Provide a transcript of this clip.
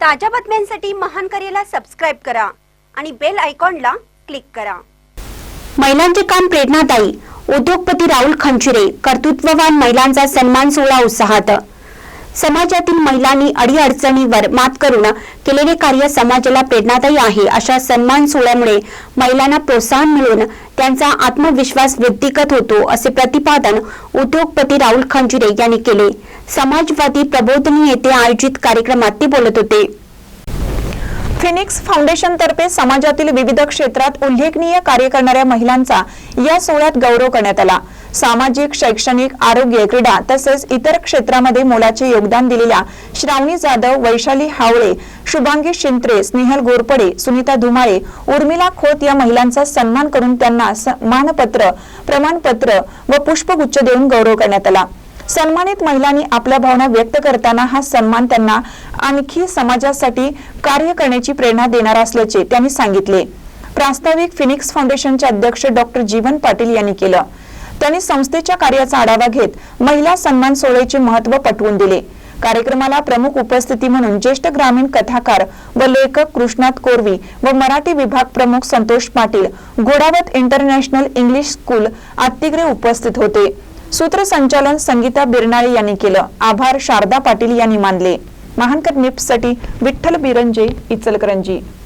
ताज्या बातम्यांसाठी महान करेला सबस्क्राईब करा आणि बेल आयकॉनला क्लिक करा. महिलांचे काम प्रेरणादायी. उद्योगपती राहुल खंचुरे कर्तृत्ववान महिलांचा सन्मान सोहळा उत्साहात. समाजातील महिलांनी अडीअडचणीवर मात करून केलेले कार्य समाजाला प्रेरणादायी आहे. अशा सन्मान सोहळ्यामुळे महिलांना प्रोत्साहन मिळून त्यांचा आत्मविश्वास वृद्धिगत होतो असे प्रतिपादन उद्योगपती राहुल खंचुरे यांनी केले. समाजवादी प्रबोधनी येथे आयोजित कार्यक्रमात ते बोलत होते. फिनिक्स फाउंडेशन तर्फे समाजातील विविध क्षेत्रात उल्लेखनीय कार्य करणाऱ्या महिलांचा या सोहळ्यात गौरव करण्यात आला. सामाजिक शैक्षणिक आरोग्य क्रीडा तसेच इतर क्षेत्रामध्ये मोलाचे योगदान दिलेल्या श्रावणी जाधव वैशाली हावळे शुभांगी शिंत्रे स्नेहल गोरपडे सुनीता धुमाळे उर्मिला खोत या महिलांचा सन्मान करून त्यांना मानपत्र प्रमाणपत्र व पुष्पगुच्छ देऊन गौरव करण्यात आला. सन्मानित महिलांनी आपल्या भावना व्यक्त करताना हा सन्मान त्यांना आणखी समाजासाठी कार्य करण्याची प्रेरणा देणार असल्याचे त्यांनी सांगितले. प्रास्ताविक फिनिक्स फाउंडेशनचे अध्यक्ष डॉक्टर जीवन पाटील यांनी केलं. त्यांनी संस्थेच्या कार्याचा आढावा घेत महिला सन्मान सोहळ्याचे महत्त्व पटवून दिले. कार्यक्रमाला प्रमुख उपस्थिती म्हणून ज्येष्ठ ग्रामीण कथाकार व लेखक कृष्णात कोरवी व मराठी विभाग प्रमुख Santosh Patil Ghodawat international English school Atigre उपस्थित होते. सूत्रसंचालन संगीता बिरनाळे यांनी केलं. आभार शारदा पाटील यांनी मानले. महानकर निप्ससाठी विठ्ठल बिरंजे इचलकरंजी.